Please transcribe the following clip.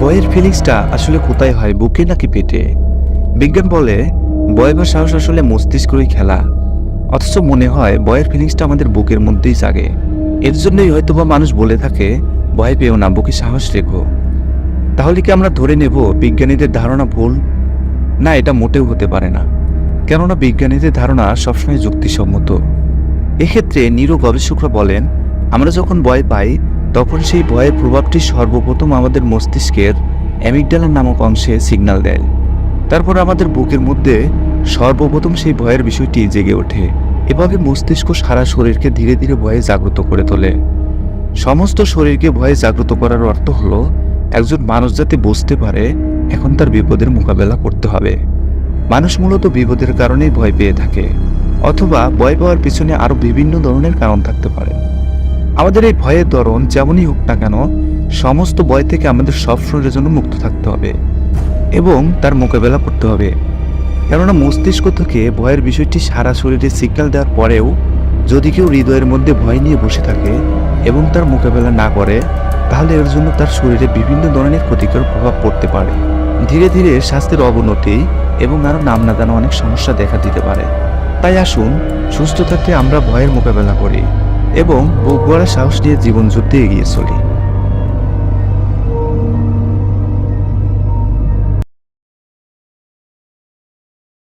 ভয়ের ফিলিংসটা আসলে কোথায় হয়, বুকে নাকি পেটে? বিজ্ঞান বলে ভয় বা সাহস আসলে মস্তিষ্করই খেলা। অথচ মনে হয়, বয়ের ফিলিংসটা আমাদের বুকের মধ্যেই জাগে। এর জন্যই হয়তোবা মানুষ বলে থাকে, ভয় পেও না, বুকে সাহস রেখো। তাহলে কি আমরা ধরে নেব বিজ্ঞানীদের ধারণা ভুল? না, এটা মোটেও হতে পারে না। কেননা বিজ্ঞানীদের ধারণা সবসময় যুক্তিসম্মত। এক্ষেত্রে নিরো গবেষকরা বলেন, আমরা যখন ভয় পাই তখন সেই ভয়ের প্রভাবটি সর্বপ্রথম আমাদের মস্তিষ্কের অ্যামিগডালা নামক অংশে সিগন্যাল দেয়। তারপর আমাদের বুকের মধ্যে সর্বপ্রথম সেই ভয়ের বিষয়টি জেগে ওঠে। এভাবে মস্তিষ্ক সারা শরীরকে ধীরে ধীরে ভয়ে জাগ্রত করে তোলে। সমস্ত শরীরকে ভয়ে জাগ্রত করার অর্থ হলো, একজন মানুষ যাতে বুঝতে পারে, এখন তার বিপদের মোকাবেলা করতে হবে। মানুষ মূলত বিপদের কারণেই ভয় পেয়ে থাকে, অথবা ভয় পাওয়ার পিছনে আরও বিভিন্ন ধরনের কারণ থাকতে পারে। আমাদের এই ভয়ের ধরন যেমনই হোক না কেন, সমস্ত ভয় থেকে আমাদের সব শরীরের জন্য মুক্ত থাকতে হবে এবং তার মোকাবেলা করতে হবে। কেননা মস্তিষ্ক থেকে ভয়ের বিষয়টি সারা শরীরে সিগন্যাল দেওয়ার পরেও যদি কেউ হৃদয়ের মধ্যে ভয় নিয়ে বসে থাকে এবং তার মোকাবেলা না করে, তাহলে এর জন্য তার শরীরে বিভিন্ন ধরনের ক্ষতিকর প্রভাব পড়তে পারে। ধীরে ধীরে স্বাস্থ্যের অবনতি এবং আরও নাম না জানা অনেক সমস্যা দেখা দিতে পারে। তাই আসুন, সুস্থ থাকতে আমরা ভয়ের মোকাবেলা করি। এবং বুক গড়া সাহস নিয়ে জীবন যুদ্ধে এগিয়ে চলি।